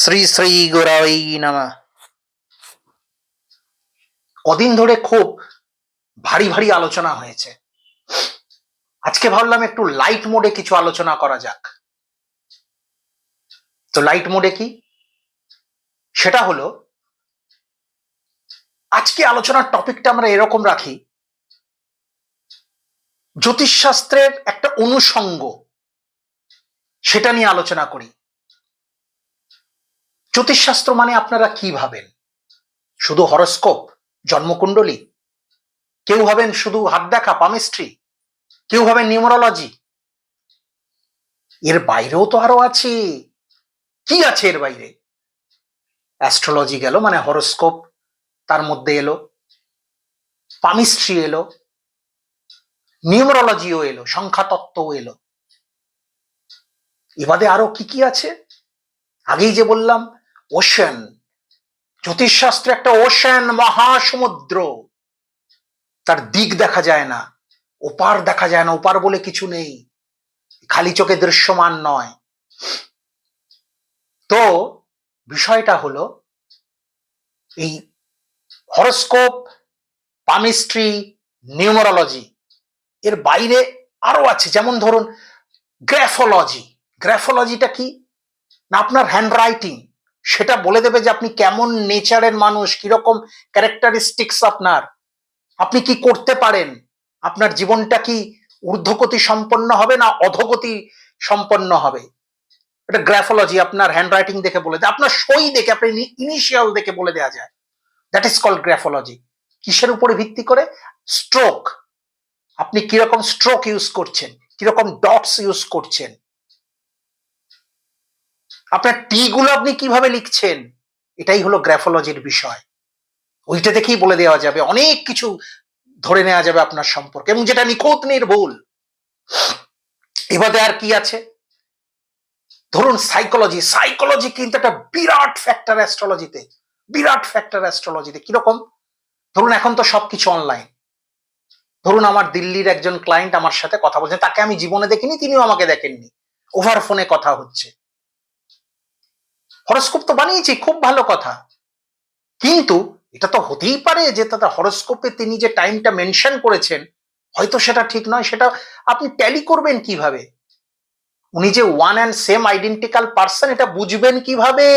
শ্রী শ্রী গুরাই নামা। কদিন ধরে খুব ভারী ভারী আলোচনা হয়েছে। আজকে ভাবলাম একটু লাইট মোডে কিছু আলোচনা করা যাক। তো লাইট মোডে কি? সেটা হলো, আজকে আলোচনার টপিকটা আমরা এরকম রাখি, জ্যোতিষশাস্ত্রের একটা অনুষঙ্গ, সেটা নিয়ে আলোচনা করি। জ্যোতিষশাস্ত্র মানে আপনারা কি ভাবেন? শুধু হরস্কোপ, জন্মকুণ্ডলী? কেউ ভাবেন শুধু হাত দেখা পামিস্ট্রি? কেউ ভাবেন নিউমোরোলজি? এর বাইরেও তো আরও আছে। কি আছে এর বাইরে? অ্যাস্ট্রোলজি গেল মানে হরস্কোপ, তার মধ্যে এলো। পামিস্ট্রি এলো। নিউমোরোলজিও এলো, সংখ্যাতত্ত্বও এলো। এবারে আরও কি কি আছে? আগেই যে বললাম ওশান, জ্যোতিষশাস্ত্রে একটা ওশান মহাসমুদ্র। তার দিক দেখা যায় না, ওপার দেখা যায় না, ওপার বলে কিছু নেই, খালি চোখে দৃশ্যমান নয়। তো বিষয়টা হলো, এই হরস্কোপ, পামিস্ট্রি, নিউমোরোলজি, এর বাইরে আরও আছে, যেমন ধরুন গ্রাফোলজি গ্রাফোলজিটা কি? না আপনার হ্যান্ড রাইটিং সেটা বলে দেবে যে আপনি কেমন নেচারের মানুষ, কীরকম ক্যারেক্টারিস্টিক্স আপনার, আপনি কি করতে পারেন, আপনার জীবনটা কি ঊর্ধ্বগতি সম্পন্ন হবে না অধগতি সম্পন্ন হবে? এটা গ্রাফোলজি আপনার হ্যান্ড রাইটিং দেখে বলে দেয়, আপনার সই দেখে আপনি ইনিশিয়াল দেখে বলে দেওয়া যায়। দ্যাট ইজ কল্ড গ্রাফোলজি কিসের উপরে ভিত্তি করে? স্ট্রোক আপনি কীরকম স্ট্রোক ইউজ করছেন, কীরকম ডটস ইউজ করছেন আপনার টি গুলো আপনি কীভাবে লিখছেন? এটাই হলো গ্রাফোলজির বিষয়। ওইটা দেখেই বলে দেওয়া যাবে। অনেক কিছু ধরে নেওয়া যাবে আপনার সম্পর্কে এবং যেটা নিখুঁত, নির্ভুল। এবারে আর কি আছে? ধরুন সাইকোলজি সাইকোলজি কিন্তু একটা বিরাট ফ্যাক্টর অ্যাস্ট্রোলজিতে বিরাট ফ্যাক্টর অ্যাস্ট্রোলজিতে কীরকম? ধরুন এখন তো সবকিছু অনলাইন ধরুন আমার দিল্লির একজন ক্লায়েন্ট আমার সাথে কথা বলছেন তাকে আমি জীবনে দেখিনি, তিনিও আমাকে দেখেননি। ওভার ফোনে কথা হচ্ছে। হরস্কোপ তো বানিয়েছি, খুব ভালো কথা। কিন্তু এটা তো হতেই পারে যে তাদের হরস্কোপে তিনি যে টাইমটা মেনশন করেছেন, হয়তো সেটা ঠিক নয়, সেটা আপনি ট্যালি করবেন কীভাবে? উনি যে one and same identical person, এটা বুঝবেন কীভাবে?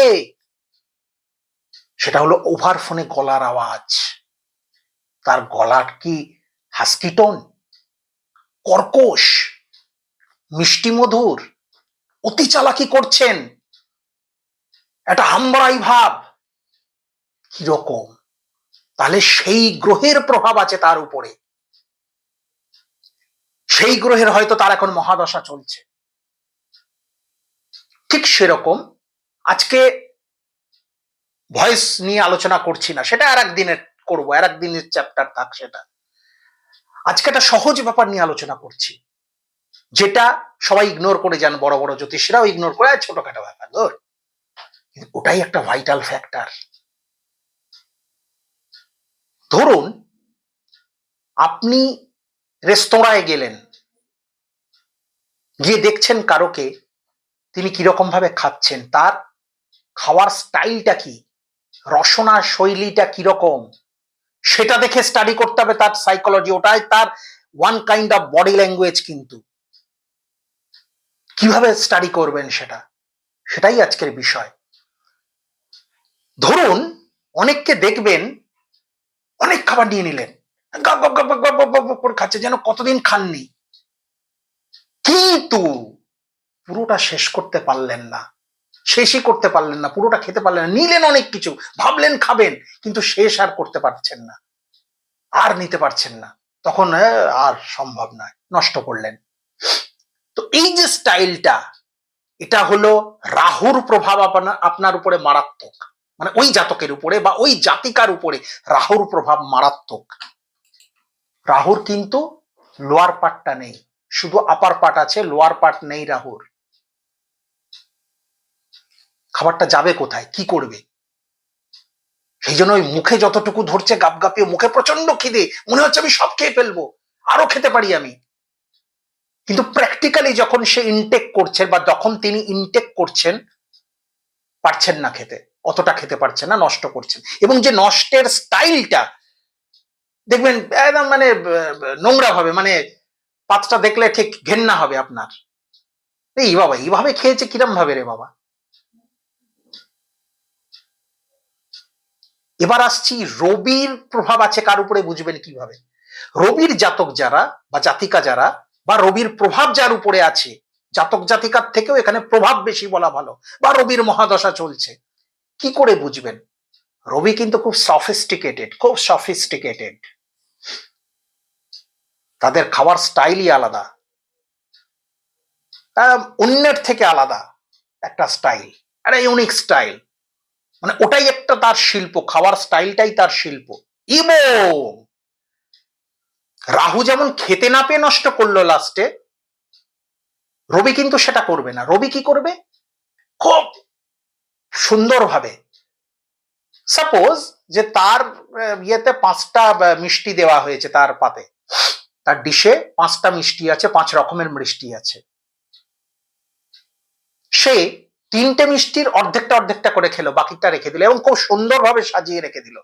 সেটা হলো ওভার ফোনে গলার আওয়াজ। তার গলার কি হাস্কিটোন কর্কশ, মিষ্টি মধুর, অতি চালাকি করছেন। একটা হাম্বড়াই ভাব। কীরকম তাহলে সেই গ্রহের প্রভাব আছে তার উপরে। সেই গ্রহের হয়তো তার এখন মহাদশা চলছে। ঠিক সেরকম আজকে ভয়েস নিয়ে আলোচনা করছি না, সেটা আর একদিনের করব, আর একদিনের চ্যাপ্টার থাক সেটা। আজকে একটা সহজ ব্যাপার নিয়ে আলোচনা করছি, যেটা সবাই ইগনোর করে যান, বড় বড় জ্যোতিষীরাও ইগনোর করে ছোটখাটো ব্যাপার, ধর। ওটাই একটা ভাইটাল ফ্যাক্টর ধরুন, আপনি রেস্তোরাঁয় গেলেন, গিয়ে দেখছেন কারোকে, তিনি কীরকম ভাবে খাচ্ছেন, তার খাওয়ার স্টাইলটা কি রসনা শৈলীটা কীরকম, সেটা দেখে স্টাডি করতে হবে তার সাইকোলজি ওটাই তার one kind of body language কিন্তু। কীভাবে স্টাডি করবেন সেটা? সেটাই আজকের বিষয়। ধরুন অনেককে দেখবেন অনেক খাবার নিয়ে নিলেন। করে খাচ্ছে, যেন কতদিন খাননি। কিন্তু পুরোটা শেষ করতে পারলেন না। শেষই করতে পারলেন না, পুরোটা খেতে পারলেন না। নিলেন অনেক কিছু, ভাবলেন খাবেন, কিন্তু শেষ আর করতে পারছেন না। আর নিতে পারছেন না। তখন আর সম্ভব নয়, নষ্ট করলেন। তো এই যে স্টাইলটা এটা হলো রাহুর প্রভাব আপনার উপরে মারাত্মক। মানে ওই জাতকের উপরে বা ওই জাতিকার উপরে রাহুর প্রভাব মারাত্মক। রাহুর কিন্তু লোয়ার পার্টটা নেই। শুধু আপার পার্ট আছে লোয়ার পার্ট নেই রাহুর। খাবারটা যাবে কোথায়? কি করবে? সেই জন্য ওই মুখে যতটুকু ধরছে গাপ গাপিয়ে, মুখে প্রচণ্ড খিদে, মনে হচ্ছে আমি সব খেয়ে ফেলব, আরও খেতে পারি আমি। কিন্তু প্র্যাকটিক্যালি যখন সে ইনটেক করছেন বা যখন তিনি ইনটেক করছেন, পারছেন না খেতে। অতটা খেতে পারছেন না, নষ্ট করছেন। এবং যে নষ্টের স্টাইলটা, দেখবেন, একদম মানে নোংরা হবে মানে পাতটা দেখলে ঠিক ঘেন্না হবে আপনার। এই বাবা, এইভাবে খেয়েছে কিরম ভাবে রে বাবা? এবার আসছি, রবির প্রভাব আছে কার উপরে বুঝবেন কীভাবে? রবির জাতক যারা বা জাতিকা যারা বা রবির প্রভাব যার উপরে আছে, জাতক জাতিকার থেকেও এখানে প্রভাব বেশি বলা ভালো, বা রবির মহাদশা চলছে। কি করে বুঝবেন? রবি কিন্তু খুব সফিস্টিকেটেড খুব সফিস্টিকেটেড তাদের খাবার স্টাইলই আলাদা। অন্যের থেকে আলাদা একটা স্টাইল একটা ইউনিক স্টাইল মানে ওটাই একটা তার শিল্প খাওয়ার স্টাইলটাই তার শিল্প। এবং রাহু যেমন খেতে না পেয়ে নষ্ট করল লাস্টে রবি কিন্তু সেটা করবে না। রবি কি করবে? খুব সুন্দরভাবে। সাপোজ যে তার ইয়েতে পাঁচটা মিষ্টি দেওয়া হয়েছে তার পাতে। তার ডিশে পাঁচটা মিষ্টি আছে, পাঁচ রকমের মিষ্টি আছে। সে তিনটে মিষ্টির অর্ধেকটা অর্ধেকটা করে খেলো, বাকিটা রেখে দিল এবং খুব সুন্দরভাবে সাজিয়ে রেখে দিল।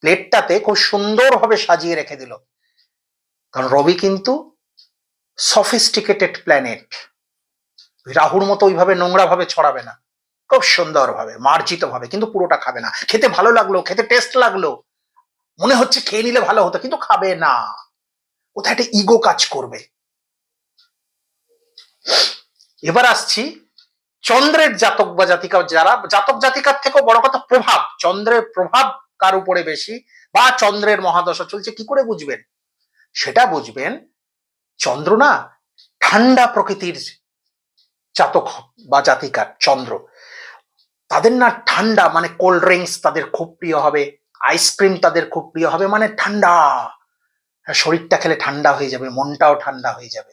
প্লেটটাতে খুব সুন্দরভাবে সাজিয়ে রেখে দিল। কারণ রবি কিন্তু সফিস্টিকেটেড প্ল্যানেট রাহুর মতো ওইভাবে নোংরা ভাবে ছড়াবে না। খুব সুন্দরভাবে মার্জিত ভাবে কিন্তু পুরোটা খাবে না। খেতে ভালো লাগল, খেতে টেস্ট লাগল। মনে হচ্ছে খেয়ে নিলে ভালো হতো, কিন্তু খাবে না। কোথায় একটা ইগো কাজ করবে। এবার আসছি চন্দ্রের জাতক বা জাতিকা যারা, জাতক জাতিকার থেকেও বড় কথা প্রভাব। চন্দ্রের প্রভাব কার উপরে বেশি বা চন্দ্রের মহাদশা চলছে কি করে বুঝবেন? সেটা বুঝবেন চন্দ্র না ঠান্ডা প্রকৃতির জাতক বা জাতিকার, চন্দ্র। তাদের না ঠান্ডা মানে কোল্ড ড্রিঙ্কস তাদের খুব প্রিয় হবে আইসক্রিম তাদের খুব প্রিয় হবে মানে ঠান্ডা। হ্যাঁ, শরীরটা খেলে ঠান্ডা হয়ে যাবে মনটাও ঠান্ডা হয়ে যাবে।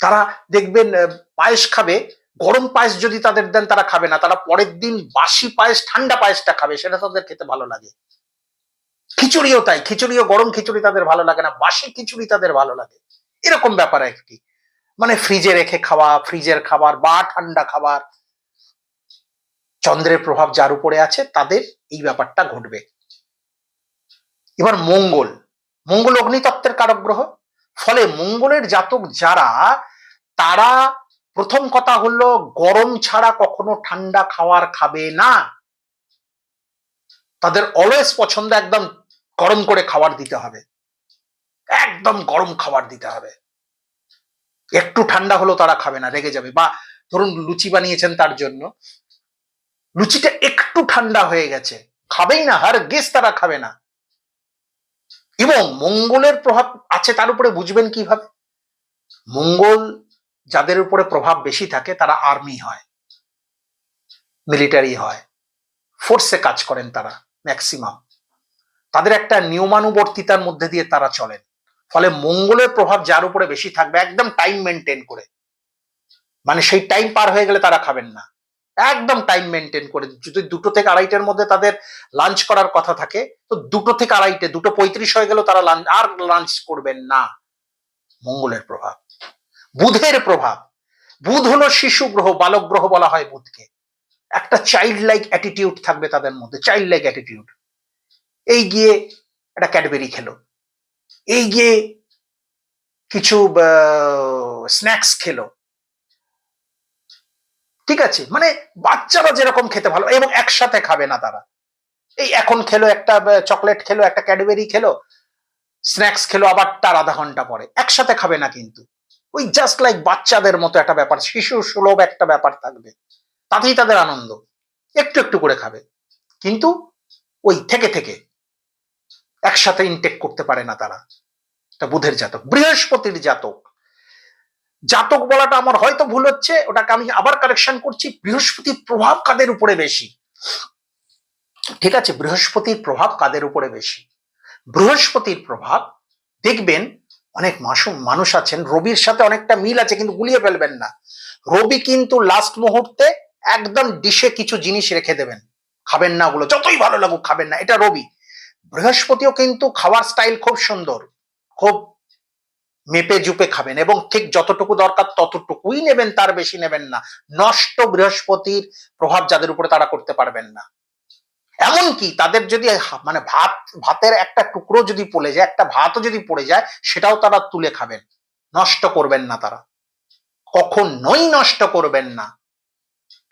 তারা দেখবেন পায়েস খাবে গরম পায়েস যদি তাদের দেন তারা খাবে না তারা পরের দিন বাসি পায়েস ঠান্ডা পায়েসটা খাবে সেটা তাদের খেতে ভালো লাগে। খিচুড়িও তাই খিচুড়িও গরম খিচুড়ি তাদের ভালো লাগে না বাসি খিচুড়ি তাদের ভালো লাগে। এরকম ব্যাপার একটি মানে ফ্রিজে রেখে খাওয়া ফ্রিজের খাবার বা ঠান্ডা খাবার চন্দ্রের প্রভাব যার উপরে আছে, তাদের এই ব্যাপারটা ঘটবে। এবার মঙ্গল। মঙ্গল অগ্নিতত্ত্বের কারক গ্রহ। ফলে মঙ্গলের জাতক যারা, তারা প্রথম কথা হলো গরম ছাড়া কখনো ঠান্ডা খাওয়ার খাবে না। তাদের অলওয়েজ পছন্দ একদম গরম করে খাবার দিতে হবে। একদম গরম খাবার দিতে হবে। একটু ঠান্ডা হলো তারা খাবে না, রেগে যাবে। বা ধরুন লুচি বানিয়েছেন তার জন্য। লুচিটা একটু ঠান্ডা হয়ে গেছে। খাবেই না, হার গেস তারা খাবে না। এবং মঙ্গলের প্রভাব আছে তার উপরে বুঝবেন কীভাবে? মঙ্গল যাদের উপরে প্রভাব বেশি থাকে, তারা আর্মি হয় মিলিটারি হয়। ফোর্সে কাজ করেন তারা ম্যাক্সিমাম তাদের একটা নিয়মানুবর্তিতার মধ্যে দিয়ে তারা চলেন। ফলে মঙ্গলের প্রভাব যার উপরে বেশি থাকবে, একদম টাইম মেনটেন করে। মানে সেই টাইম পার হয়ে গেলে তারা খাবেন না। একদম টাইম মেনটেন করে যদি দুটো থেকে আড়াইটের মধ্যে তাদের লাঞ্চ করার কথা থাকে, তো দুটো থেকে আড়াইটে, দুটো পঁয়ত্রিশ হয়ে গেল তারা লাঞ্চ আর লাঞ্চ করবেন না। মঙ্গলের প্রভাব, বুধের প্রভাব। বুধ হলো শিশু গ্রহ, বালক গ্রহ বলা হয় বুধকে। একটা চাইল্ড লাইক অ্যাটিটিউড থাকবে তাদের মধ্যে চাইল্ড লাইক অ্যাটিটিউড এই গিয়ে একটা ক্যাডবেরি খেলো। এই গিয়ে কিছু স্ন্যাক্স খেলো। ঠিক আছে? মানে বাচ্চারা যেরকম খেতে ভালো, এবং একসাথে খাবে না তারা। এই এখন খেলো একটা চকলেট খেলো, একটা ক্যাডবেরি খেলো স্ন্যাক্স খেলো, আবার তার আধা ঘণ্টা পরে। একসাথে খাবে না কিন্তু। ওই জাস্ট লাইক বাচ্চাদের মতো একটা ব্যাপার, শিশু সুলভ একটা ব্যাপার থাকবে। তাতেই তাদের আনন্দ। একটু একটু করে খাবে। কিন্তু ওই থেকে থেকে একসাথে ইনটেক করতে পারে না তারা। এটা বুধের জাতক, বৃহস্পতির জাতক। জাতক বলাটা আমার হয়তো ভুল হচ্ছে, ওটাকে আমি আবার কারেকশন করছি, বৃহস্পতির প্রভাব কাদের উপরে বেশি? ঠিক আছে, বৃহস্পতির প্রভাব কাদের উপরে বেশি? বৃহস্পতির প্রভাব, দেখবেন অনেক মাসুম মানুষ আছেন, রবির সাথে অনেকটা মিল আছে, কিন্তু গুলিয়ে ফেলবেন না। রবি কিন্তু লাস্ট মুহূর্তে একদম ডিশে কিছু জিনিস রেখে দেবেন। খাবেন না ওগুলো, যতই ভালো লাগুক খাবেন না, এটা রবি। বৃহস্পতিও কিন্তু খাওয়ার স্টাইল খুব সুন্দর, খুব মেপে জুপে খাবেন এবং ঠিক যতটুকু দরকার ততটুকুই নেবেন, তার বেশি নেবেন না। নষ্ট বৃহস্পতির প্রভাব যাদের উপরে তারা করতে পারবেন না। এমনকি তাদের যদি মানে ভাত, ভাতের একটা টুকরো যদি পড়ে যায়, একটা ভাতও যদি পড়ে যায়, সেটাও তারা তুলে খাবেন। নষ্ট করবেন না তারা। কখনোই নষ্ট করবেন না।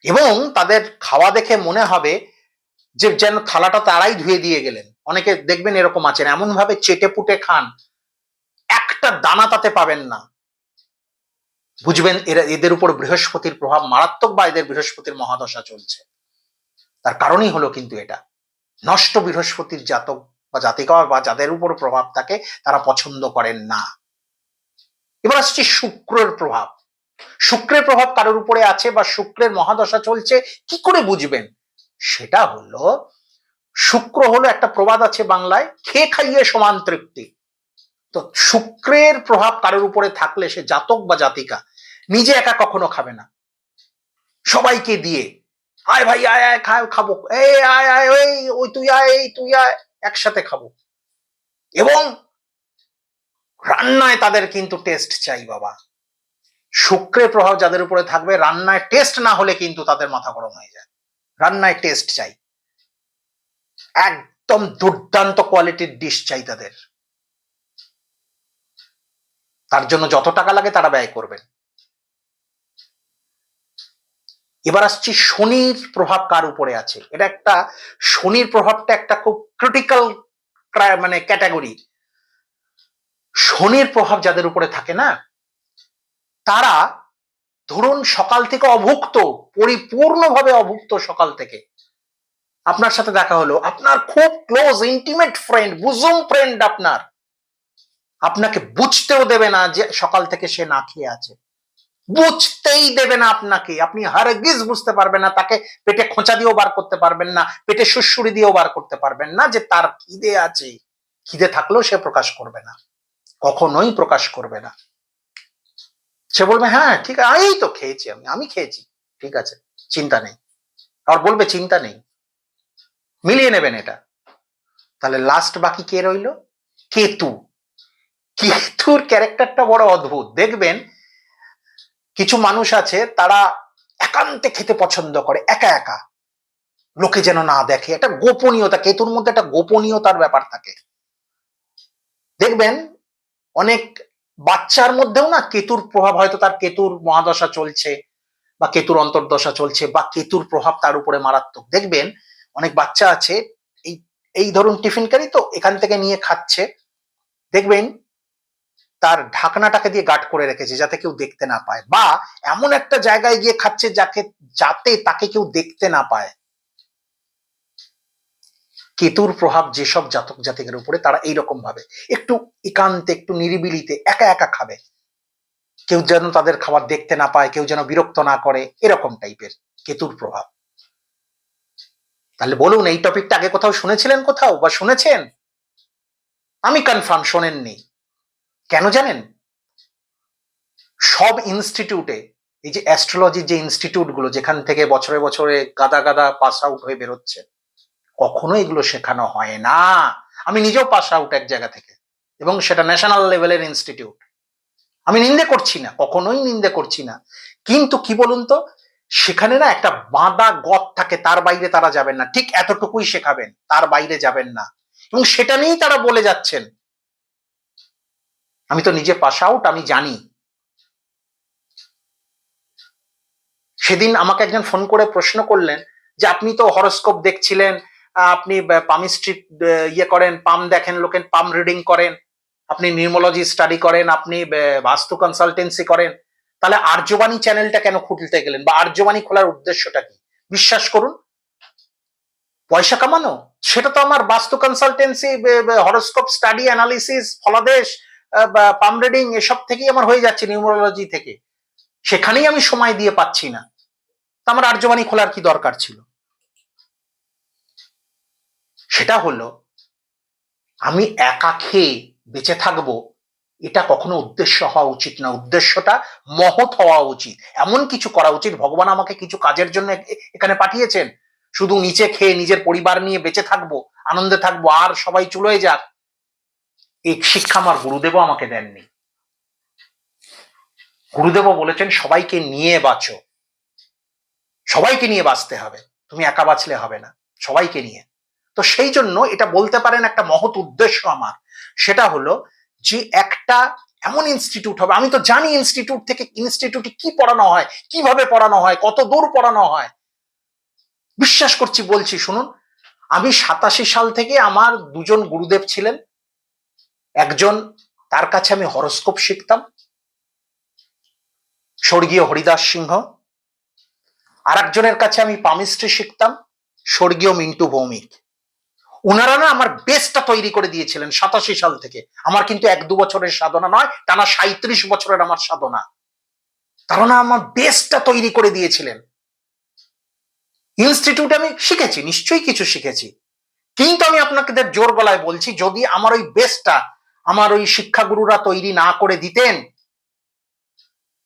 এবং তাদের খাওয়া দেখে মনে হবে যে, যেন থালাটা তারাই ধুয়ে দিয়ে গেলেন। অনেকে দেখবেন এরকম আছেন এমন ভাবে চেটে পুটে খান। একটা দানা তাতে পাবেন না। বুঝবেন, এরা, এদের উপর বৃহস্পতির প্রভাব মারাত্মক বা এদের বৃহস্পতির মহাদশা চলছে। তার কারণই হলো কিন্তু এটা। নষ্ট বৃহস্পতির জাতক বা জাতিকা বা যাদের উপর প্রভাব থাকে, তারা পছন্দ করেন না। এবার আসছে শুক্রের প্রভাব। শুক্রের প্রভাব কারোর উপরে আছে বা শুক্রের মহাদশা চলছে, কি করে বুঝবেন? সেটা হলো, শুক্র হলো একটা প্রবাদ আছে বাংলায়, খেয়ে খাইয়ে সমান তৃপ্তি। তো শুক্রের প্রভাব কারোর উপরে থাকলে সে জাতক বা জাতিকা, নিজে একা কখনো খাবে না। সবাইকে দিয়ে, আয় ভাই, আয় আয় খায় খাব। এই, আয় আয়, ওই ওই, তুই আয়, এই, তুই আয়, একসাথে খাব। এবং রান্নায় তাদের কিন্তু টেস্ট চাই বাবা। শুক্রের প্রভাব যাদের উপরে থাকবে, রান্নায় টেস্ট না হলে কিন্তু তাদের মাথা গরম হয়ে যায়। রান্নায় টেস্ট চাই। একদম দুর্দান্ত কোয়ালিটির ডিশ চাই তাদের। তার জন্য যত টাকা লাগে তারা ব্যয় করবেন। এবার আসছি শনির প্রভাব কার উপরে আছে? এটা একটা, শনির প্রভাবটা একটা খুব ক্রিটিক্যাল মানে ক্যাটাগরি শনির প্রভাব যাদের উপরে থাকে না, তারা ধরুন সকাল থেকে অভুক্ত, পরিপূর্ণভাবে অভুক্ত সকাল থেকে। আপনার সাথে দেখা হলো, আপনার খুব close intimate friend bosom friend আপনার। আপনাকে বুঝতেও দেবে না যে সকাল থেকে সে না খেয়ে আছে। বুঝতেই দেবে না আপনাকে। আপনি হারগিজ বুঝতে পারবেন না, তাকে পেটে খোঁচা দিয়েও বার করতে পারবেন না, পেটে সুড়সুড়ি দিয়েও বার করতে পারবেন না যে তার খিদে আছে। খিদে থাকলেও সে প্রকাশ করবে না। কখনোই প্রকাশ করবে না। সে বলবে হ্যাঁ ঠিক আছে এই তো খেয়েছি আমি আমি খেয়েছি, ঠিক আছে, চিন্তা নেই। আর বলবে, চিন্তা নেই। মিলিয়ে নেবেন এটা। তাহলে লাস্ট বাকি কে রইল? কেতু। কেতুর ক্যারেক্টারটা বড় অদ্ভুত। দেখবেন, কিছু মানুষ আছে, তারা একান্তে খেতে পছন্দ করে, একা একা। লোকে যেন না দেখে। একটা গোপনীয়তা, কেতুর মধ্যে একটা গোপনীয়তার ব্যাপার থাকে। দেখবেন, অনেক বাচ্চার মধ্যেও না কেতুর প্রভাব, হয়তো তার কেতুর মহাদশা চলছে বা কেতুর অন্তর্দশা চলছে বা কেতুর প্রভাব তার উপরে মারাত্মক। দেখবেন, অনেক বাচ্চা আছে, এই এই ধরুন টিফিন কারি তো এখান থেকে নিয়ে খাচ্ছে। দেখবেন তার ঢাকনাটাকে দিয়ে গাট করে রেখেছে যাতে কেউ দেখতে না পায় বা এমন একটা জায়গায় গিয়ে খাচ্ছে যাকে, যাতে তাকে কেউ দেখতে না পায়। কেতুর প্রভাব যেসব জাতক জাতিকের উপরে তারা এইরকম ভাবে, একটু একান্তে, একটু নিরিবিলিতে, একা একা খাবে। কেউ যেন তাদের খাবার দেখতে না পায়, কেউ যেন বিরক্ত না করে, এরকম টাইপের কেতুর প্রভাব। তাহলে বলুন, এই টপিকটা আগে কোথাও শুনেছিলেন কোথাও বা শুনেছেন? আমি কনফার্ম শোনেননি। কেন জানেন? সব ইনস্টিটিউটে এই যে অ্যাস্ট্রোলজির যে ইনস্টিটিউটগুলো যেখান থেকে বছরে বছরে গাদা গাদা পাস আউট হয়ে বেরোচ্ছে, কখনো এগুলো শেখানো হয় না। আমি নিজেও পাস আউট এক জায়গা থেকে। এবং সেটা ন্যাশনাল লেভেলের ইনস্টিটিউট আমি নিন্দে করছি না, কখনোই নিন্দে করছি না। কিন্তু কি বলুন তো, সেখানে না একটা বাঁধা গদ থাকে, তার বাইরে তারা যাবেন না। ঠিক এতটুকুই শেখাবেন, তার বাইরে যাবেন না। এবং সেটা নিয়েই তারা বলে যাচ্ছেন। আমি তো নিজে পাস আউট, আমি জানি। সেদিন আমাকে একজন ফোন করে প্রশ্ন করলেন যে, আপনি তো হরস্কোপ দেখছিলেন আপনি পামি স্ট্রিট ইয়ে করেন, পাম দেখেন, লোকের পাম রিডিং করেন, আপনি নিউমোলজি স্টাডি করেন, আপনি বাস্তু কনসালটেন্সি করেন, তাহলে আর্যবাণী চ্যানেলটা কেন খুলতে গেলেন বা আর্যবাণী খোলার উদ্দেশ্যটা কি? বিশ্বাস করুন, পয়সা কামানো, সেটা তো আমার vastu consultancy horoscope study analysis ফলাদেশ palm reading এসব থেকেই আমার হয়ে যাচ্ছে নিউমোলজি থেকে। সেখানেই আমি সময় দিয়ে পাচ্ছি না। তা আমার আর্যবাণী খোলার কি দরকার ছিল? সেটা হলো, আমি একা খেয়ে বেঁচে থাকব, এটা কখনো উদ্দেশ্য হওয়া উচিত না। উদ্দেশ্যটা মহৎ হওয়া উচিত। এমন কিছু করা উচিত। ভগবান আমাকে কিছু কাজের জন্য এখানে পাঠিয়েছেন। শুধু নিচে খেয়ে নিজের পরিবার নিয়ে বেঁচে থাকব, আনন্দে থাকব, আর সবাই চলে যাক। এই শিক্ষা আমার গুরুদেবও আমাকে দেননি। গুরুদেবও বলেছেন, সবাইকে নিয়ে বাঁচো। সবাইকে নিয়ে বাঁচতে হবে। তুমি একা বাঁচলে হবে না। সবাইকে নিয়ে। তো সেই জন্য এটা বলতে পারেন একটা মহৎ উদ্দেশ্য আমার। সেটা হলো যে একটা এমন ইনস্টিটিউট হবে, আমি তো জানি ইনস্টিটিউট থেকে ইনস্টিটিউটে কি পড়ানো হয়, কীভাবে পড়ানো হয়, কত দূর পড়ানো হয়। বিশ্বাস করছি, বলছি, শুনুন, আমি সাতাশি সাল থেকে আমার দুজন গুরুদেব ছিলেন একজন, তার কাছে আমি হরস্কোপ শিখতাম। স্বর্গীয় হরিদাস সিংহ। আর একজনের কাছে আমি পামিস্ট্রি শিখতাম, স্বর্গীয় মিন্টু ভৌমিক। ওনারা না আমার বেসটা তৈরি করে দিয়েছিলেন সাতাশি সাল থেকে। আমার কিন্তু এক দু বছরের সাধনা নয়, টানা সাঁত্রিশ বছরের আমার সাধনা। না আমার বেসটা তৈরি করে দিয়েছিলেন। ইনস্টিটিউটে আমি শিখেছি, নিশ্চয়ই কিছু শিখেছি। কিন্তু আমি আপনাদের জোর গলায় বলছি, যদি আমার ওই বেসটা আমার ওই শিক্ষাগুরুরা তৈরি না করে দিতেন।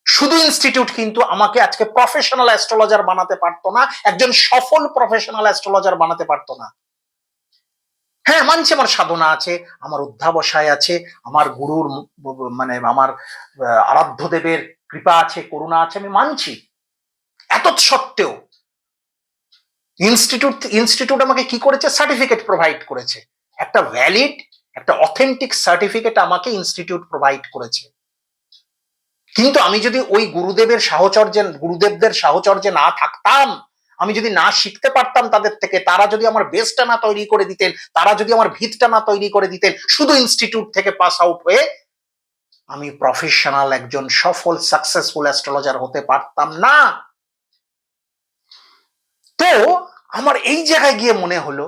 শুধু ইনস্টিটিউট কিন্তু আমাকে আজকে প্রফেশনাল অ্যাস্ট্রোলজার বানাতে পারতো না, একজন সফল প্রফেশনাল অ্যাস্ট্রোলজার বানাতে পারতো না। হ্যাঁ মানছি আমার সাধনা আছে, আমার অধ্যাবসায় আছে, আমার গুরুর মানে আমার আরাধ্য দেবের কৃপা আছে, করুণা আছে, আমি মানছি। এত সত্ত্বেও ইনস্টিটিউট ইনস্টিটিউট আমাকে কি করেছে? সার্টিফিকেট প্রোভাইড করেছে। একটা ভ্যালিড একটা অথেন্টিক সার্টিফিকেট আমাকে ইনস্টিটিউট প্রোভাইড করেছে। কিন্তু আমি যদি ওই গুরুদেবের সাহচর্যে, গুরুদেবদের সাহচর্যে না থাকতাম, আমি যদি না শিখতে পারতাম তাদের থেকে, তারা যদি আমার বেসটা না তৈরি করে দিতেন, তারা যদি আমার ভিতটা না তৈরি করে দিতেন, শুধু ইনস্টিটিউট থেকে পাস আউট হয়ে আমি প্রফেশনাল একজন সফল সাকসেসফুল অ্যাস্ট্রোলজার হতে পারতাম না। তো আমার এই জায়গায় গিয়ে মনে হলো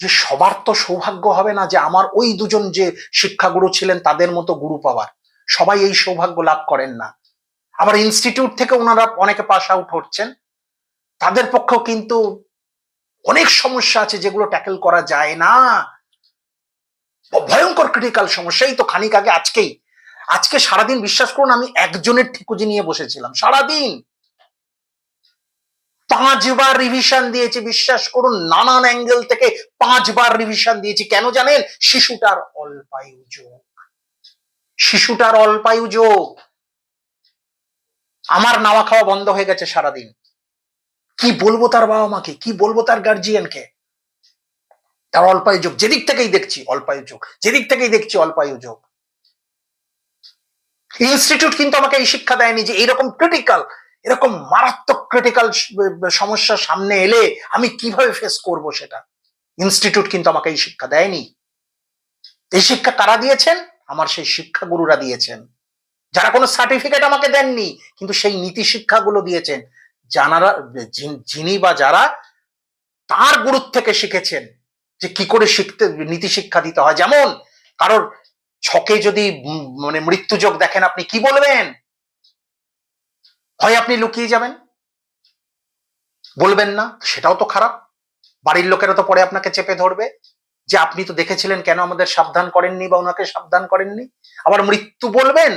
যে সবার তো সৌভাগ্য হবে না যে আমার ওই দুজন যে শিক্ষাগুরু ছিলেন তাদের মতো গুরু পাওয়ার। সবাই এই সৌভাগ্য লাভ করেন না। আবার ইনস্টিটিউট থেকে ওনারা অনেকে পাস আউট হচ্ছেন। তাদের পক্ষেও কিন্তু অনেক সমস্যা আছে যেগুলো ট্যাকেল করা যায় না। ভয়ঙ্কর ক্রিটিক্যাল সমস্যা। এই তো খানিক আগে আজকেই। আজকে সারাদিন বিশ্বাস করুন আমি একজনের ঠিকুজি নিয়ে বসেছিলাম। সারাদিন। পাঁচবার রিভিশন দিয়েছি, বিশ্বাস করুন, নানান অ্যাঙ্গেল থেকে পাঁচবার রিভিশন দিয়েছি। কেন জানেন? শিশুটার অল্পায়ু যোগ। শিশুটার অল্পায়ু যোগ। আমার নাওয়া খাওয়া বন্ধ হয়ে গেছে সারাদিন। কি বলব তার বাবা মাকে? কি বলব তার গার্জিয়ানকে তার অল্পায়ু যোগ। যেদিক থেকেই দেখছি, অল্পায়ু যোগ। যেদিক থেকেই দেখছি অল্পায়ু যোগ। ইনস্টিটিউট কিন্তু আমাকে এই শিক্ষা দেয়নি যে এরকম ক্রিটিক্যাল এরকম মারাত্মক ক্রিটিক্যাল সমস্যা সামনে এলে আমি কীভাবে ফেস করব সেটা? ইনস্টিটিউট কিন্তু আমাকে এই শিক্ষা দেয়নি। এই শিক্ষা কারা দিয়েছেন? আমার সেই শিক্ষাগুরুরা দিয়েছেন। যারা কোনো সার্টিফিকেট আমাকে দেননি, কিন্তু সেই নীতি শিক্ষাগুলো দিয়েছেন। জানারা যিনি- বা যারা তার গুরুত্ব থেকে শিখেছেন যে কি করে শিখতে, নীতি শিক্ষা দিতে হয়। যেমন কারোর ছকে যদি মানে মৃত্যুযোগ দেখেন, আপনি কি বলবেন? হয় আপনি লুকিয়ে যাবেন? বলবেন না, সেটাও তো খারাপ। বাড়ির লোকেরা তো পরে আপনাকে চেপে ধরবে। যে আপনি তো দেখেছিলেন কেন আমাদের সাবধান করেননি বা ওনাকে সাবধান করেননি? আবার মৃত্যু বলবেন?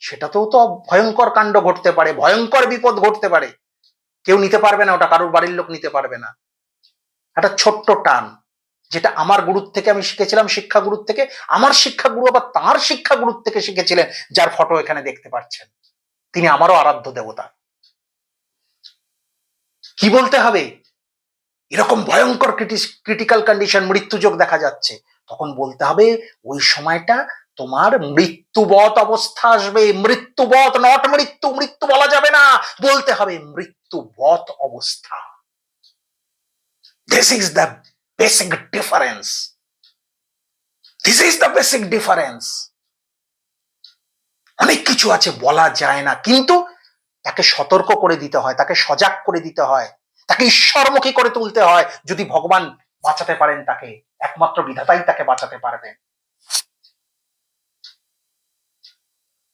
সেটাতেও তো ভয়ঙ্কর কাণ্ড ঘটতে পারে, ভয়ঙ্কর বিপদ ঘটতে পারে। কেউ নিতে পারবে না, ওটা কারোর বাড়ির লোক নিতে পারবে না। একটা ছোট্ট টান, যেটা আমার গুরুর থেকে আমি শিখেছিলাম শিক্ষা গুরুর থেকে। আমার শিক্ষা গুরু আবার তার শিক্ষা গুরুর থেকে শিখেছিলেন, যার ফটো এখানে দেখতে পাচ্ছেন। তিনি আমারও আরাধ্য দেবতা। কি বলতে হবে? এরকম ভয়ঙ্কর ক্রিটিক্যাল কন্ডিশন মৃত্যুযোগ দেখা যাচ্ছে। তখন বলতে হবে, ওই সময়টা তোমার মৃত্যুবত অবস্থা আসবে। মৃত্যুবত নট মৃত্যু মৃত্যু বলা যাবে না। বলতে হবে মৃত্যুবত অবস্থা। This is the basic difference this is the basic difference অনেক কিছু আছে, বলা যায় না। কিন্তু তাকে সতর্ক করে দিতে হয়, তাকে সজাগ করে দিতে হয়, তাকে ঈশ্বরমুখী করে তুলতে হয়, যদি ভগবান বাঁচাতে পারেন তাকে, একমাত্র বিধাতাই তাকে বাঁচাতে পারবেন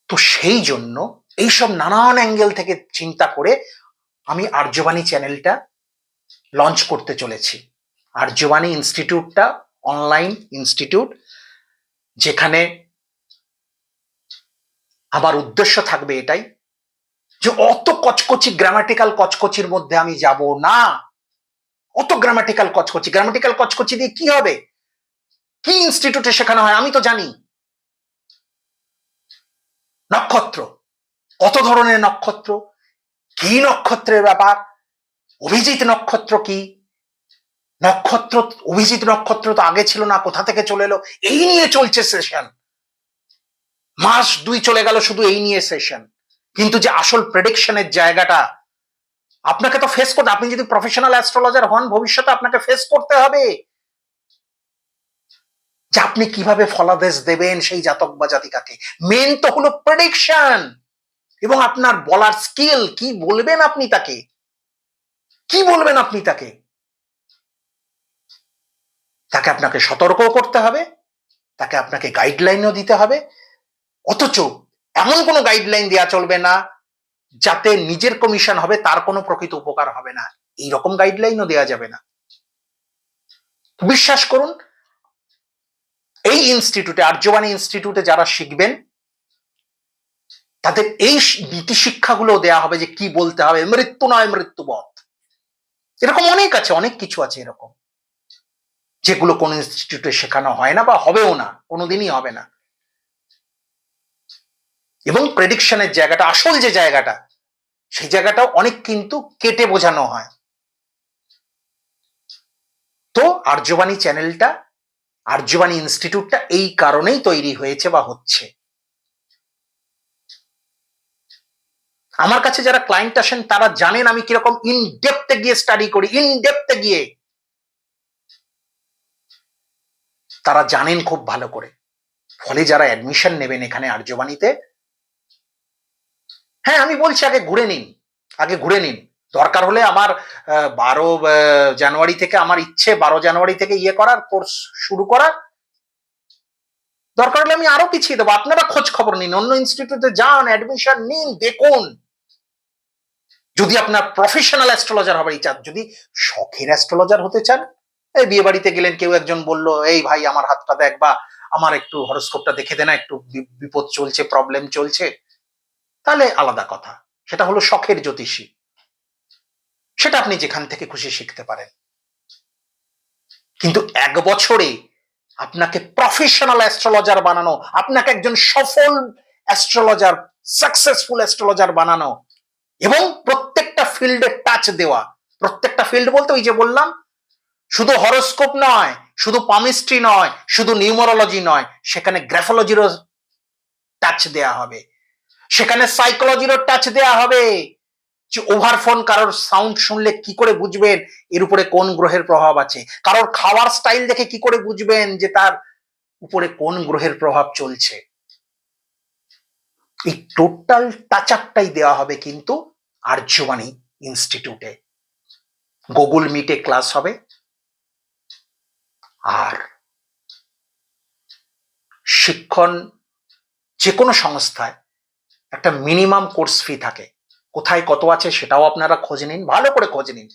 তো সেই জন্য এইসব নানান অ্যাঙ্গেল থেকে চিন্তা করে আমি আর্যবাণী চ্যানেলটা লঞ্চ করতে চলেছি। আর্যবাণী ইনস্টিটিউটটা, অনলাইন ইনস্টিটিউট, যেখানে আমার উদ্দেশ্য থাকবে এটাই যে অত কচকচি গ্রামাটিক্যাল কচকচির মধ্যে আমি যাব না। অত গ্রামাটিক্যাল কচকচি। গ্রামাটিক্যাল কচকচি দিয়ে কি হবে? কি ইনস্টিটিউটে শেখানো হয়? আমি তো জানি। নক্ষত্র। কত ধরনের নক্ষত্র? কি নক্ষত্রের ব্যাপার? অভিজিৎ নক্ষত্র কি? নক্ষত্র অভিজিৎ নক্ষত্র তো আগে ছিল না, কোথা থেকে চলে এলো? এই নিয়ে চলছে সেশন মাস দুই চলে গেল শুধু এই নিয়ে সেশন কিন্তু যে আসল প্রেডিকশনের জায়গাটা, আপনাকে তো ফেস করতে আপনি যদি প্রফেশনাল অ্যাস্ট্রোলজার হন, ভবিষ্যতে আপনাকে ফেস করতে হবে। যে আপনি কীভাবে ফলাদেশ দেবেন সেই জাতক বা জাতিকাকে। মেন তো হলো প্রেডিকশন এবং আপনার বলার স্কিল কি বলবেন আপনি তাকে? কি বলবেন আপনি তাকে? তাকে আপনাকে সতর্ক করতে হবে। তাকে আপনাকে গাইডলাইনও দিতে হবে। অথচ এমন কোনো গাইডলাইন দেওয়া চলবে না যাতে নিজের কমিশন হবে, তার কোনো প্রকৃত উপকার হবে না। এই রকম গাইডলাইনও দেওয়া যাবে না। বিশ্বাস করুন, এই ইনস্টিটিউটে আর্যবাণী ইনস্টিটিউটে যারা শিখবেন, তাদের এই নীতি শিক্ষাগুলো দেয়া হবে যে কি বলতে হবে, মৃত্যু নয় মৃত্যুবধ এরকম অনেক আছে, অনেক কিছু আছে এরকম। যেগুলো কোন ইনস্টিটিউটে শেখানো হয় না বা হবেও না, কোনোদিনই হবে না। এবং প্রেডিকশনের জায়গাটা, আসল যে জায়গাটা, সেই জায়গাটাও অনেক কিন্তু কেটে বোঝানো হয়। তো আর্যবাণী চ্যানেলটা, আর্যবাণী ইনস্টিটিউটটা এই কারণেই তৈরি হয়েছে বা হচ্ছে। আমার কাছে যারা ক্লায়েন্ট আসেন, তারা জানেন আমি কীরকম ইন ডেপথে গিয়ে স্টাডি করি ইন ডেপথে গিয়ে। তারা জানেন খুব ভালো করে। ফলে যারা অ্যাডমিশন নেবেন এখানে আর্যবাণীতে হ্যাঁ আমি বলছি আগে ঘুরে নিন, আগে ঘুরে নিন। দরকার হলে আমার বারো জানুয়ারি থেকে আমার ইচ্ছে বারো জানুয়ারি থেকে ইয়ে করার, কোর্স শুরু করার। দরকার হলে আমি আরও পিছিয়ে দেবো। আপনারা খোঁজ খবর নিন, অন্য ইনস্টিটিউটে যান অ্যাডমিশন নিন, দেখুন। যদি আপনার প্রফেশনাল অ্যাস্ট্রোলজার হবার ইচ্ছা, যদি শখের অ্যাস্ট্রোলজার হতে চান, এই বিয়ে বাড়িতে গেলেন, কেউ একজন বলল, এই ভাই, আমার হাতটা দেখ বা আমার একটু হরস্কোপটা দেখে দে না, একটু বিপদ চলছে প্রবলেম চলছে। তাহলে আলাদা কথা। সেটা হলো শখের জ্যোতিষী। সেটা আপনি যেখান থেকে খুশি শিখতে পারেন। কিন্তু এক বছরে আপনাকে প্রফেশনাল অ্যাস্ট্রোলজার বানানো, আপনাকে একজন সফল অ্যাস্ট্রোলজার সাকসেসফুল অ্যাস্ট্রোলজার বানানো এবং প্রত্যেকটা ফিল্ডে টাচ দেওয়া। প্রত্যেকটা ফিল্ড বলতে ওই যে বললাম, শুধু হরোস্কোপ নয়, শুধু পামিস্ট্রি নয়, শুধু নিউমোরোলজি নয়, সেখানে গ্রাফোলজিরও টাচ দেয়া হবে। সেখানে সাইকোলজিরও টাচ দেয়া হবে। যে ওভারফোন কারোর সাউন্ড শুনলে কি করে বুঝবেন? এর উপরে কোন গ্রহের প্রভাব আছে? কারোর খাওয়ার স্টাইল দেখে কি করে বুঝবেন যে তার উপরে কোন গ্রহের প্রভাব চলছে? এই টোটাল টাচ আপটাই দেওয়া হবে কিন্তু আর্যবাণী ইনস্টিটিউটে গুগল মিটে ক্লাস হবে। আর শিক্ষণ যে কোনো সংস্থায় একটা মিনিমাম কোর্স ফি থাকে। কোথায় কত আছে সেটাও আপনারা খোঁজ নিন, ভালো করে খোঁজ নিন।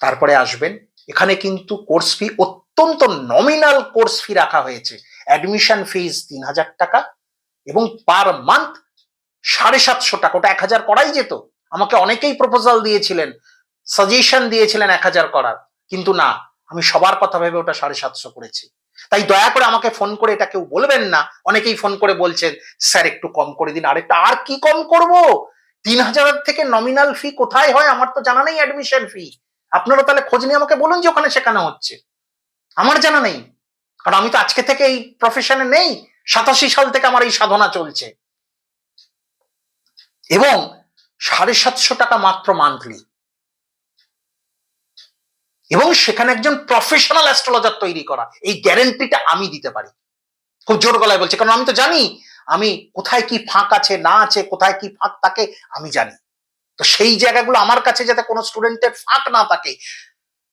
তারপরে আসবেন, এখানে কিন্তু কোর্স ফি অত্যন্ত নমিনাল কোর্স ফি রাখা হয়েছে। অ্যাডমিশন ফিজ তিন হাজার টাকা এবং পার মান্থ সাড়ে সাতশো টাকা। ওটা এক হাজার করাই যেত। আমাকে অনেকেই প্রপোজাল দিয়েছিলেন সাজেশন দিয়েছিলেন এক হাজার করার। কিন্তু না, আমি সবার কথা ভেবে ওটা সাড়ে সাতশো করেছি। তাই দয়া করে আমাকে ফোন করে এটা কেউ বলবেন না। অনেকেই ফোন করে বলছেন, স্যার, একটু কম করে দিন। আরেকটা আর কি কম করব? তিন হাজার থেকে নমিনাল ফি কোথায় হয়? আমার তো জানা নেই অ্যাডমিশন ফি আপনারা তাহলে খোঁজ নিয়ে আমাকে বলুন যে ওখানে শেখানো হচ্ছে। আমার জানা নেই। কারণ আমি তো আজকে থেকে এই প্রফেশনে নেই। সাতাশি সাল থেকে আমার এই সাধনা চলছে। এবং সাড়ে সাতশো টাকা মাত্র মান্থলি এবং সেখানে একজন প্রফেশনাল অ্যাস্ট্রোলজার তৈরি করা। এই গ্যারেন্টিটা আমি দিতে পারি। খুব জোর গলায় বলছে কারণ আমি তো জানি। আমি কোথায় কি ফাঁক আছে, না আছে, কোথায় কি ফাঁক থাকে, আমি জানি। তো সেই জায়গাগুলো আমার কাছে যাতে কোনো স্টুডেন্টের ফাঁক না থাকে,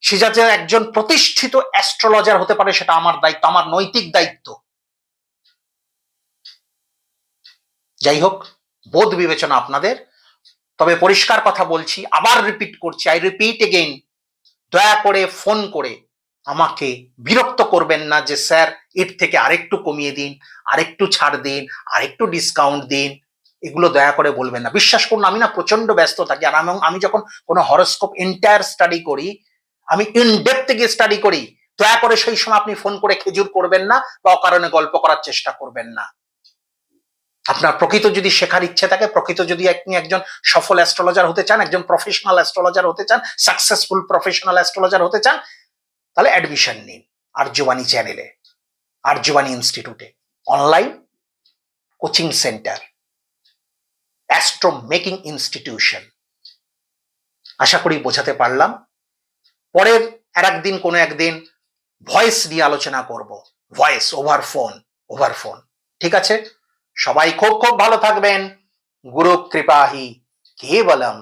সে যাতে একজন প্রতিষ্ঠিত অ্যাস্ট্রোলজার হতে পারে, সেটা আমার দায়িত্ব, আমার নৈতিক দায়িত্ব। যাই হোক, বোধ বিবেচনা আপনাদের। তবে পরিষ্কার কথা বলছি, আবার রিপিট করছি আই রিপিট এগেইন দয়া করে ফোন করে আমাকে বিরক্ত করবেন না যে, স্যার, এর থেকে আরেকটু কমিয়ে দিন, আরেকটু ছাড় দিন, আরেকটু ডিসকাউন্ট দিন। এগুলো দয়া করে বলবেন না। বিশ্বাস করুন, আমি না প্রচণ্ড ব্যস্ত থাকি আর আমি যখন কোনো হরস্কোপ এন্টায়ার স্টাডি করি, আমি ইন ডেপথ গিয়ে স্টাডি করি, দয়া করে সেই সময় আপনি ফোন করে খেজুর করবেন না বা অকারণে গল্প করার চেষ্টা করবেন না। আপনার প্রকৃত যদি শেখার ইচ্ছে থাকে, প্রকৃত যদি আপনি একজন সফল অ্যাস্ট্রোলজার হতে চান, একজন প্রফেশনাল অ্যাস্ট্রোলজার হতে চান সাকসেসফুল প্রফেশনাল অ্যাস্ট্রোলজার হতে চান, তাহলে অ্যাডমিশন নিন আর আর্যবাণী চ্যানেলে আর্যবাণী ইনস্টিটিউটে online coaching centre astro making institution আশা করি বোঝাতে পারলাম। পরের আর একদিন কোনো একদিন ভয়েস নিয়ে আলোচনা করব। Voice over phone over phone ঠিক আছে? সবাই খুব খুব ভালো থাকবেন। গুরু কৃপাহি কেবলম।